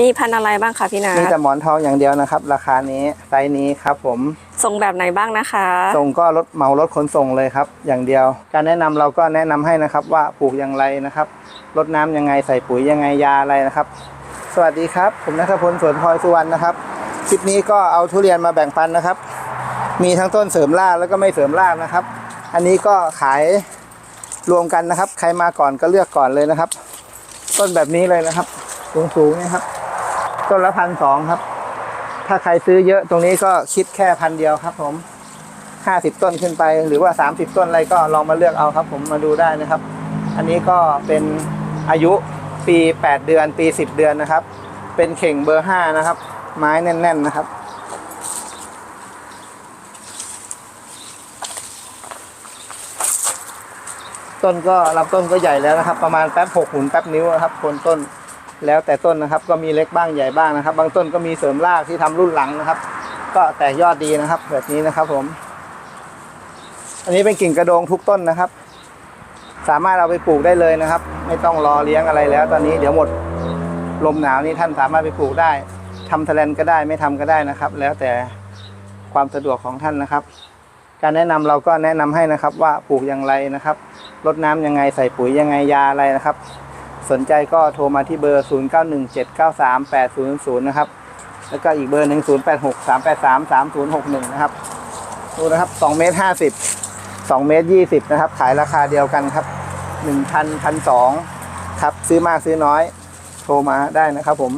มีพันธุ์อะไรบ้างคะพี่นัทมีแต่หมอนทองอย่างเดียวนะครับ ราคานี้ไซส์นี้ครับผมส่งแบบไหนบ้างนะคะ ส่งก็รถเหมารถขนส่งเลยครับ อย่างเดียว การแนะนำเราก็แนะนำให้นะครับว่าปลูกอย่างไรนะครับรดน้ำยังไงใส่ปุ๋ยยังไงยาอะไรนะครับ สวัสดีครับ ผมนัทพลสวนพลอยสุวรรณนะครับคลิปนี้ก็เอาทุเรียนมาแบ่งปันนะครับ มีทั้งต้นเสริมรากแล้วก็ไม่เสริมรากนะครับ อันนี้ก็ขายรวมกันนะครับ ใครมาก่อนก็เลือกก่อนเลยนะครับ ต้นแบบนี้เลยนะครับ สูงๆเนี่ยครับ ต้นละพันสองครับ ถ้าใครซื้อเยอะตรงนี้ก็คิดแค่พันเดียวครับ ผมห้าสิบต้นขึ้นไป หรือว่าสามสิบต้นอะไรก็ลองมาเลือกเอาครับ ผมมาดูได้นะครับ อันนี้ก็เป็นอายุปีแปดเดือน ปีสิบเดือนนะครับ เป็นเข่งเบอร์ห้านะครับ ไม้แน่น ๆนะครับต้นก็ลำต้นก็ใหญ่แล้วนะครับ ประมาณแป๊บหกหุ่นแป๊บนิ้วนะครับโคนต้น แล้วแต่ต้นนะครับก็มีเล็กบ้างใหญ่บ้างนะครับ บางต้นก็มีเสริมรากที่ทำรุ่นหลังนะครับ ก็แตกยอดดีนะครับ แบบนี้นะครับผม อันนี้เป็นกิ่งกระโดงทุกต้นนะครับ สามารถเอาไปปลูกได้เลยนะครับ ไม่ต้องรอเลี้ยงอะไรแล้ว ตอนนี้เดี๋ยวหมดลมหนาวนี่ท่านสามารถไปปลูกได้ทำแทเลนก็ได้ไม่ทำก็ได้นะครับ แล้วแต่ความสะดวกของท่านนะครับ การแนะนำเราก็แนะนำให้นะครับว่าปลูกอย่างไรนะครับรดน้ำยังไงใส่ปุ๋ยยังไงยาอะไรนะครับ สนใจก็โทรมาที่เบอร์ 0917938000 นะครับ แล้วก็อีกเบอร์หนึ่ง0863833061 นะครับ ดูนะครับ2เมตร50 2เมตร20 นะครับ ขายราคาเดียวกันครับ 1,000 1,200ครับ ซื้อมากซื้อน้อย โทรมาได้นะครับผม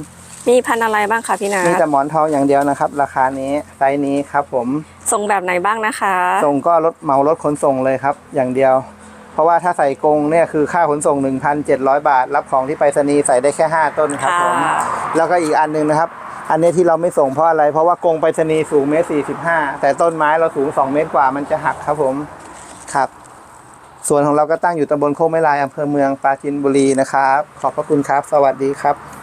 มีพันธุ์อะไรบ้างคะพี่นัมีแต่ทหมอนทองอย่างเดียวนะครับ ราคานี้ไซส์นี้ครับผม ส่งแบบไหนบ้างนะคะ ส่งก็รถเหมารถขนส่งเลยครับ อย่างเดียวเพ ราะว่าถ้าใส่กรงเนี่ยคือค่าขนส่ง 1,700 บาท รับของที่ไปรษณีย์ใส่ได้แค่ 5 ต้นครับผมค่ะแล้วก็อีกอันหนึ่งนะครับ อันนี้ที่เราไม่ส่งเพราะอะไร เพราะว่ากรงไปรษณีย์สูงเมตรสี่สิบห้าแต่ต้นไม้เราสูง 2 เมตรกว่ามันจะหักครับผมครับส่วนของเราก็ตั้งอยู่ตำบลโคกไม้ลายอำเภอเมืองปราจีนบุรีนะครับ ขอบพระคุณครับ สวัสดีครับ